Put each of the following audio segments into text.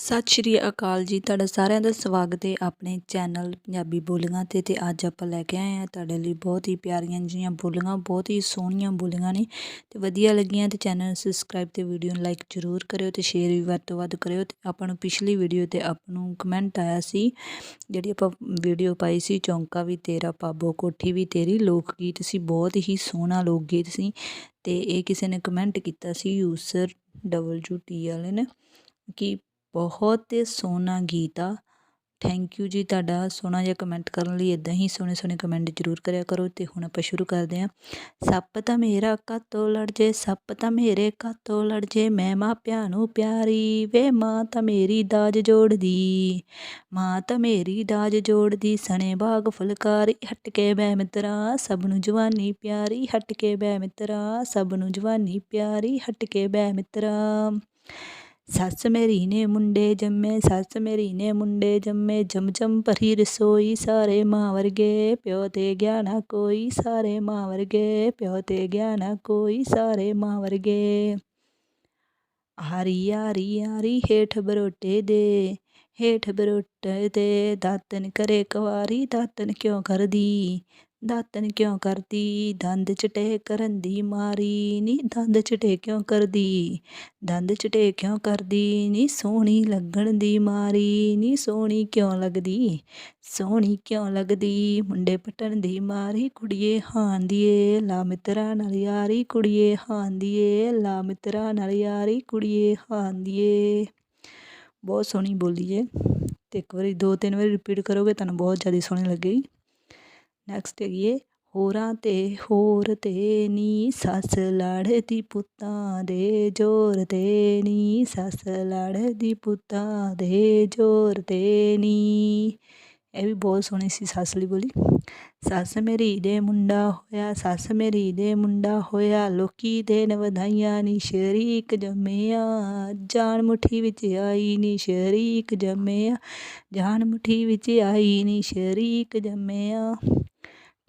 ਸਤਿ ਸ਼੍ਰੀ ਅਕਾਲ ਜੀ। ਤੁਹਾਡਾ ਸਾਰਿਆਂ ਦਾ ਸਵਾਗਤ ਹੈ ਆਪਣੇ ਚੈਨਲ ਪੰਜਾਬੀ ਬੋਲੀਆਂ ਤੇ ਤੇ ਅੱਜ ਆਪਾਂ ਲੈ ਕੇ ਆਏ ਆ ਤੁਹਾਡੇ ਲਈ ਬਹੁਤ ਹੀ ਪਿਆਰੀਆਂ ਜਿਹੀਆਂ ਬੋਲੀਆਂ, ਬਹੁਤ ਹੀ ਸੋਹਣੀਆਂ ਬੋਲੀਆਂ ਨੇ ਤੇ ਵਧੀਆ ਲੱਗੀਆਂ ਤੇ ਚੈਨਲ ਨੂੰ ਸਬਸਕ੍ਰਾਈਬ ਤੇ ਵੀਡੀਓ ਨੂੰ ਲਾਈਕ ਜ਼ਰੂਰ ਕਰਿਓ ਤੇ ਸ਼ੇਅਰ ਵੀ ਵੱਧ ਤੋਂ ਵੱਧ ਕਰਿਓ ਤੇ ਆਪਾਂ ਨੂੰ ਪਿਛਲੀ ਵੀਡੀਓ ਤੇ ਆਪ ਨੂੰ ਕਮੈਂਟ ਆਇਆ ਸੀ, ਜਿਹੜੀ ਆਪਾਂ ਵੀਡੀਓ ਪਾਈ ਸੀ, ਚੌਂਕਾ ਵੀ ਤੇਰਾ, ਪਾਬੋ ਕੋਠੀ ਵੀ ਤੇਰੀ ਲੋਕ ਗੀਤ ਸੀ, ਬਹੁਤ ਹੀ ਸੋਹਣਾ ਲੋਕ ਗੀਤ ਸੀ ਤੇ ਇਹ ਕਿਸੇ ਨੇ ਕਮੈਂਟ ਕੀਤਾ ਸੀ ਯੂਸਰ ਡਬਲਯੂ ਟੀ ਵਾਲੇ ਨੇ ਕਿ ਬਹੁਤ ਸੋਹਣਾ ਗੀਤ ਆ। ਥੈਂਕ ਯੂ ਜੀ ਤੁਹਾਡਾ ਸੋਹਣਾ ਜਿਹਾ ਕਮੈਂਟ ਕਰਨ ਲਈ ਇਦਾਂ ਹੀ ਸੋਹਣੇ ਸੋਹਣੇ ਕਮੈਂਟ ਜ਼ਰੂਰ ਕਰਿਆ ਕਰੋ ਤੇ ਹੁਣ ਆਪਾਂ ਸ਼ੁਰੂ ਕਰਦੇ ਹਾਂ। ਸੱਪ ਤਾਂ ਮੇਰਾ ਕਾਤੋਂ ਲੜ ਜੇ, ਸੱਪ ਤਾਂ ਮੇਰੇ ਕਾਤੋਂ ਲੜ ਜੇ, ਮੈਂ ਮਾਪਿਆਂ ਨੂੰ ਪਿਆਰੀ ਵੇ, ਮਾਂ ਤਾਂ ਮੇਰੀ ਦਾਜ ਜੋੜਦੀ, ਮਾਂ ਤਾਂ ਮੇਰੀ ਦਾਜ ਜੋੜਦੀ, ਸਣੇ ਬਾਗ ਫੁਲਕਾਰੀ ਹਟ ਕੇ ਬੈ ਮਿੱਤਰਾ, ਸਭ ਨੂੰ ਜਵਾਨੀ ਪਿਆਰੀ ਹਟ ਕੇ ਬੈ ਮਿੱਤਰਾ, ਸਭ ਨੂੰ ਜਵਾਨੀ ਪਿਆਰੀ ਹਟ ਕੇ ਬੈ ਮਿੱਤਰਾ। ਸੱਸ ਮੇਰੀ ਨੇ ਮੁੰਡੇ ਜੰਮੇ ਸੱਸ ਮੇਰੀ ਨੇ ਮੁੰਡੇ ਜੰਮੇ ਜਮ ਜਮ ਭਰੀ ਰਸੋਈ ਸਾਰੇ ਮਾਂ ਵਰਗੇ, ਪਿਓ ਤੇ ਗਿਆ ਨਾ ਕੋਈ, ਸਾਰੇ ਮਾਂ ਵਰਗੇ, ਪਿਓ ਤੇ ਗਿਆ ਨਾ ਕੋਈ, ਸਾਰੇ ਮਾਂ ਵਰਗੇ। ਹਰੀ ਆਰੀ ਆਰੀ ਹੇਠ ਬਰੋਟੇ ਦੇ, ਹੇਠ ਬਰੋਟੇ ਤੇ ਦਾਤਨ ਕਰੇ ਕਵਾਰੀ, ਦਾਤਨ ਕਿਉਂ ਕਰਦੀ? ਦਾਤਨ ਕਿਉਂ ਕਰਦੀ? ਦੰਦ ਚਟੇ ਕਰਨ ਦੀ ਮਾਰੀ ਨੀ, ਦੰਦ ਚਟੇ ਕਿਉਂ ਕਰਦੀ? ਦੰਦ ਚਟੇ ਕਿਉਂ ਕਰਦੀ ਨੀ? ਸੋਹਣੀ ਲੱਗਣ ਦੀ ਮਾਰੀ ਨੀ, ਸੋਹਣੀ ਕਿਉਂ ਲੱਗਦੀ? ਸੋਹਣੀ ਕਿਉਂ ਲੱਗਦੀ? ਮੁੰਡੇ ਪਟਣ ਦੀ ਮਾਰੀ, ਕੁੜੀਏ ਹਾਂ ਦੀਏ। ਲਾ ਮਿੱਤਰਾਂ ਨਾਲ ਯਾਰੀ, ਕੁੜੀਏ ਹਾਂ ਦੀਏ। ਲਾ ਮਿੱਤਰਾਂ ਨਾਲ ਯਾਰੀ, ਕੁੜੀਏ ਹਾਂ ਦੀਏ। ਬਹੁਤ ਸੋਹਣੀ ਬੋਲੀ ਹੈ ਤੇ ਇੱਕ ਵਾਰੀ, ਦੋ ਤਿੰਨ ਵਾਰੀ ਰਿਪੀਟ ਕਰੋਗੇ, ਤੁਹਾਨੂੰ ਬਹੁਤ ਜ਼ਿਆਦਾ ਸੋਹਣੀ ਲੱਗੇਗੀ। ਨੈਕਸਟ ਹੈਗੀ ਏ, ਹੋਰਾਂ ਤੇ ਹੋਰ ਤੇ ਨੀ ਸੱਸ ਲੜਦੀ ਪੁੱਤਾਂ ਦੇ ਜੋਰ ਤੇ ਨੀ, ਸੱਸ ਲੜਦੀ ਪੁੱਤਾਂ ਦੇ ਜੋਰ ਤੇ ਨੀ। ਇਹ ਵੀ ਬਹੁਤ ਸੋਹਣੀ ਸੀ ਸੱਸ ਲਈ ਬੋਲੀ। ਸੱਸ ਮੇਰੀ ਦੇ ਮੁੰਡਾ ਹੋਇਆ, ਸੱਸ ਮੇਰੀ ਦੇ ਮੁੰਡਾ ਹੋਇਆ, ਲੋਕੀ ਦੇਣ ਵਧਾਈਆਂ ਨੀ, ਸ਼ਰੀਕ ਜੰਮਿਆ। ਜਾਨ ਮੁਠੀ ਵਿੱਚ ਆਈ ਨੀ, ਸ਼ਰੀਕ ਜੰਮਿਆ। ਜਾਨ ਮੁਠੀ ਵਿੱਚ ਆਈ ਨੀ, ਸ਼ਰੀਕ ਜੰਮਿਆ।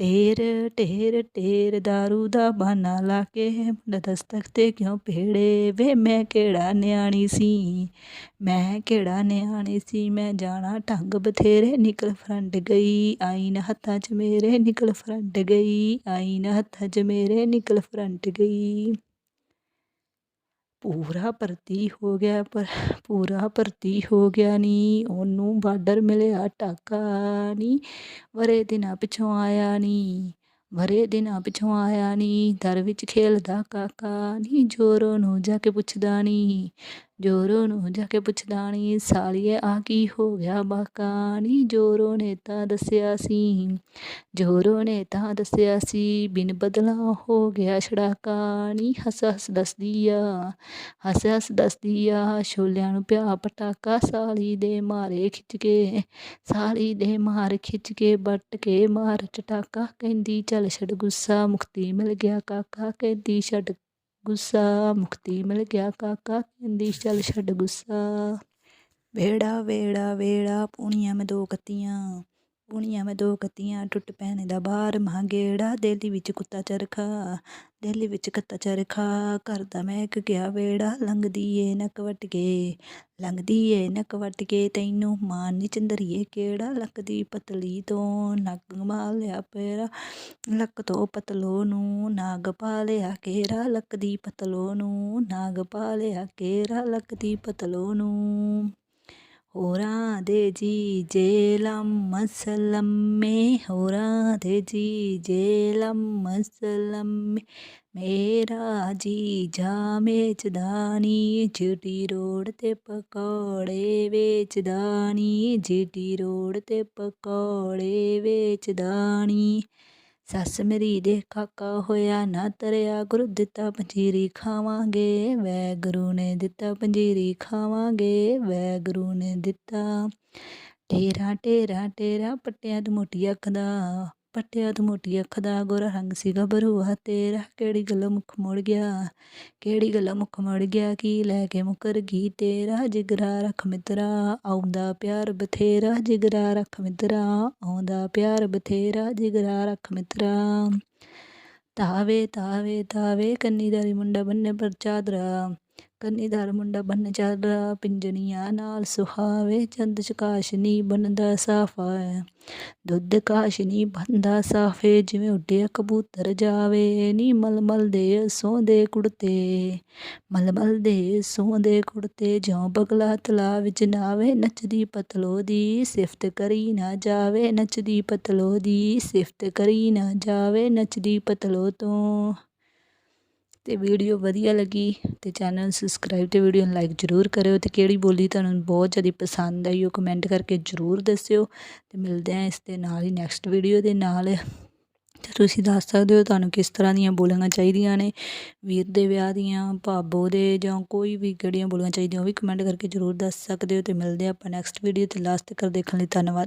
ਢੇਰ ਢੇਰ ਢੇਰ ਦਾਰੂ ਦਾ ਬਹਾਨਾ ਲਾ ਕੇ ਦਸਤਕ ਤੇ ਕਿਉਂ ਪੇੜੇ ਵੇ ਮੈਂ ਕਿਹੜਾ ਨਿਆਣੀ ਸੀ? ਮੈਂ ਕਿਹੜਾ ਨਿਆਣੀ ਸੀ? ਮੈਂ ਜਾਣਾ ਢੰਗ ਬਥੇਰੇ ਨਿਕਲ ਫਰੰਟ ਗਈ, ਆਈਨ ਹੱਥਾਂ 'ਚ ਮੇਰੇ ਨਿਕਲ ਫਰੰਟ ਗਈ, ਆਈਨ ਹੱਥਾਂ 'ਚ ਮੇਰੇ ਨਿਕਲ ਫਰੰਟ ਗਈ। ਪੂਰਾ ਭਰਤੀ ਹੋ ਗਿਆ, ਪਰ ਪੂਰਾ ਭਰਤੀ ਹੋ ਗਿਆ ਨੀ, ਉਹਨੂੰ ਬਾਰਡਰ ਮਿਲਿਆ, ਟਾਕਾ ਨੀ, ਵਰੇ ਦਿਨਾਂ ਪਿਛੋਂ ਆਇਆ ਨੀ, ਵਰੇ ਦਿਨਾਂ ਪਿਛੋਂ ਆਇਆ ਨੀ ਦਰ ਵਿੱਚ ਖੇਲਦਾ ਕਾਕਾ ਨੀ, ਜੋਰੋਂ ਨੂੰ ਜਾ ਕੇ ਪੁੱਛਦਾ ਨੀ। ਜੋਰੋ ਨੂੰ ਜਾ ਕੇ ਪੁੱਛਦਾ ਨੀ, ਸਾਲੀਏ ਆ ਕੀ ਹੋ ਗਿਆ ਬਾਕਾ? ਜੋਰੋ ਨੇ ਤਾਂ ਦੱਸਿਆ ਸੀ। ਜੋਰੋ ਨੇ ਤਾਂ ਦੱਸਿਆ ਸੀ, ਬਿਨ ਬਦਲਾ ਹੋ ਗਿਆ ਛੜਾਕਾ ਹੱਸ ਹੱਸ ਦੱਸਦੀ ਆ, ਹੱਸ ਹੱਸ ਦੱਸਦੀ ਆ, ਛੋਲਿਆਂ ਨੂੰ ਪਿਆ ਪਟਾਕਾ ਸਾਲੀ ਦੇ ਮਾਰੇ ਖਿੱਚ ਕੇ। ਸਾਲੀ ਦੇ ਮਾਰ ਖਿੱਚ ਕੇ ਬੱਟ ਕੇ ਮਾਰ ਚਟਾਕਾ। ਕਹਿੰਦੀ, ਚੱਲ ਛੱਡ ਗੁੱਸਾ, ਮੁਕਤੀ ਮਿਲ ਗਿਆ ਕਾਕਾ। ਕਹਿੰਦੀ, ਛੱਡ ਗੁੱਸਾ, ਮੁਕਤੀ ਮਿਲ ਗਿਆ ਕਾਕਾ ਕਹਿੰਦੀ, ਚੱਲ ਛੱਡ ਗੁੱਸਾ। ਵੇੜਾ ਵੇੜਾ ਵੇੜਾ, ਪੂਣੀਆਂ ਮੈਂ ਦੋ ਕੱਤੀਆਂ। ਪੂਣੀਆਂ ਮੈਂ ਦੋ ਕੱਤੀਆਂ, ਟੁੱਟ ਪੈਣੇ ਦਾ ਬਾਹਰ ਮਹਾਂਗੇੜਾ ਦਿੱਲੀ ਵਿੱਚ ਕੁੱਤਾ ਚਰਖਾ, ਦਿੱਲੀ ਵਿੱਚ ਕੱਤਾ ਚਰਖਾ। ਘਰ ਦਾ ਮੈਂ ਇੱਕ ਗਿਆ ਵੇੜਾ, ਲੰਘਦੀ ਏ ਨੱਕ ਵੱਟ ਕੇ ਲੰਘਦੀ ਏ ਨੱਕ ਵੱਟ ਕੇ ਤੈਨੂੰ ਮਾਨ ਨੀ ਚੰਦਰੀਏ ਕਿਹੜਾ? ਲੱਕਦੀ ਪਤਲੀ ਤੋਂ ਨੱਕ ਮਾਲਿਆ ਪੇਰਾ। ਲੱਕ ਤੋਂ ਪਤਲੋ ਨੂੰ ਨਾਗ ਪਾ ਲਿਆ ਕੇਰਾ। ਲੱਕਦੀ ਪਤਲੋ ਨੂੰ ਨਾਗ ਪਾ ਲਿਆ ਕੇਰਾ। ਲੱਕਦੀ ਪਤਲੋ ਨੂੰ ਹੋਰਾਂ ਦੇ ਜੀ ਜੇਲਮ ਮਸਲਮੇ ਹੋਰਾਂ ਦੇ ਜੀ ਜੇਲਮ ਮਸਲਮੇ ਮੇਰਾ ਜੀ ਜਾ ਵੇਚਦਾ ਜੀਟੀ ਰੋਡ ਤੇ ਪਕੌੜੇ ਵੇਚਦਾ ਨੀ ਜੀਟੀ ਰੋਡ ਤੇ ਪਕੌੜੇ ਵੇਚਦਾਨੀ ਸੱਸ ਮੇਰੀ ਦੇ ਕਾਕਾ ਹੋਇਆ, ਨਾ ਤਰਿਆ ਗੁਰੂ ਦਿੱਤਾ ਪੰਜੀਰੀ ਖਾਵਾਂਗੇ ਵੈ ਗੁਰੂ ਨੇ ਦਿੱਤਾ ਪੰਜੀਰੀ ਖਾਵਾਂਗੇ ਵੈ ਗੁਰੂ ਨੇ ਦਿੱਤਾ। ਟੇਰਾ ਟੇਰਾ ਟੇਰਾ ਪੱਟਿਆਂ ਤੇ ਮੋਟੀ ਅੱਖ ਦਾ ਪੱਟਿਆ ਤੇ ਮੋਟੀ ਅੱਖ ਦਾ ਗੋਰਾ ਰੰਗ ਸੀਗਾ ਗੱਭਰੂਆ ਤੇਰਾ ਕਿਹੜੀ ਗੱਲ ਮੁੱਖ ਮੁੜ ਗਿਆ? ਕਿਹੜੀ ਗੱਲੋਂ ਮੁੱਖ ਮੁੜ ਗਿਆ? ਕੀ ਲੈ ਕੇ ਮੁਕਰ ਗਈ? ਤੇਰਾ ਜਿਗਰਾ ਰੱਖ ਮਿੱਤਰਾ, ਆਉਂਦਾ ਪਿਆਰ ਬਥੇਰਾ, ਜਿਗਰਾ ਰੱਖ ਮਿੱਤਰਾ, ਆਉਂਦਾ ਪਿਆਰ ਬਥੇਰਾ, ਜਿਗਰਾ ਰੱਖ ਮਿੱਤਰਾ। ਤਾਵੇ ਤਾਵੇ ਤਾਵੇ, ਕੰਨੀ ਕੰਨੀਦਾਰੀ ਮੁੰਡਾ ਬੰਨੇ ਪਰ ਚਾਦਰਾ। ਕੰਨੀਦਾਰ ਮੁੰਡਾ ਬੰਨ ਚੱਲਦਾ ਪਿੰਜਣੀਆਂ ਨਾਲ ਸੁਹਾਵੇ, ਚੰਦ ਚ ਕਾਸ਼ਨੀ ਬਣਦਾ ਸਾਫਾ ਦੁੱਧ ਕਾਸ਼ਨੀ ਬੰਦਾ ਸਾਫੇ, ਜਿਵੇਂ ਉੱਡਿਆ ਕਬੂਤਰ ਜਾਵੇ, ਨੀ ਮਲਮਲ ਦੇ ਸੋਹੰਦੇ ਕੁੜਤੇ। ਮਲਮਲ ਦੇ ਸੋਹੰਦੇ ਕੁੜਤੇ ਜਿਉਂ ਬਗਲਾ ਤਲਾ ਵਿੱਚ ਨਾਵੇ, ਨੱਚਦੀ ਪਤਲੋ ਦੀ ਸਿਫਤ ਕਰੀ ਨਾ ਜਾਵੇ, ਨੱਚਦੀ ਪਤਲੋ ਦੀ ਸਿਫਤ ਕਰੀ ਨਾ ਜਾਵੇ, ਨੱਚਦੀ ਪਤਲੋ ਤੋਂ। ਤੇ ਵੀਡੀਓ ਵਧੀਆ ਲੱਗੀ। ਤੇ ਚੈਨਲ ਨੂੰ ਸਬਸਕ੍ਰਾਈਬ ਤੇ ਵੀਡੀਓ ਨੂੰ ਲਾਈਕ ਜ਼ਰੂਰ ਕਰਿਓ ਤੇ ਕਿਹੜੀ ਬੋਲੀ ਤੁਹਾਨੂੰ ਬਹੁਤ ਜ਼ਿਆਦਾ ਪਸੰਦ ਆਈ ਉਹ ਕਮੈਂਟ ਕਰਕੇ ਜ਼ਰੂਰ ਦੱਸਿਓ ਤੇ ਮਿਲਦੇ ਆ ਇਸ ਦੇ ਨਾਲ ਹੀ ਨੈਕਸਟ ਵੀਡੀਓ ਦੇ ਨਾਲ। ਤੇ ਤੁਸੀਂ ਦੱਸ ਸਕਦੇ ਹੋ ਤੁਹਾਨੂੰ ਕਿਸ ਤਰ੍ਹਾਂ ਦੀਆਂ ਬੋਲੀਆਂ ਚਾਹੀਦੀਆਂ ਨੇ, ਵੀਰ ਦੇ ਵਿਆਹ ਦੀਆਂ, ਭਾਬੋ ਦੇ ਜਾਂ ਕੋਈ ਵੀ ਕਿਹੜੀਆਂ ਬੋਲੀਆਂ ਚਾਹੀਦੀਆਂ ਉਹ ਵੀ ਕਮੈਂਟ ਕਰਕੇ ਜ਼ਰੂਰ ਦੱਸ ਸਕਦੇ ਹੋ ਤੇ ਮਿਲਦੇ ਆ ਆਪਾਂ ਨੈਕਸਟ ਵੀਡੀਓ ਤੇ ਲਾਸਟ ਤੱਕ ਦੇਖਣ ਲਈ ਧੰਨਵਾਦ।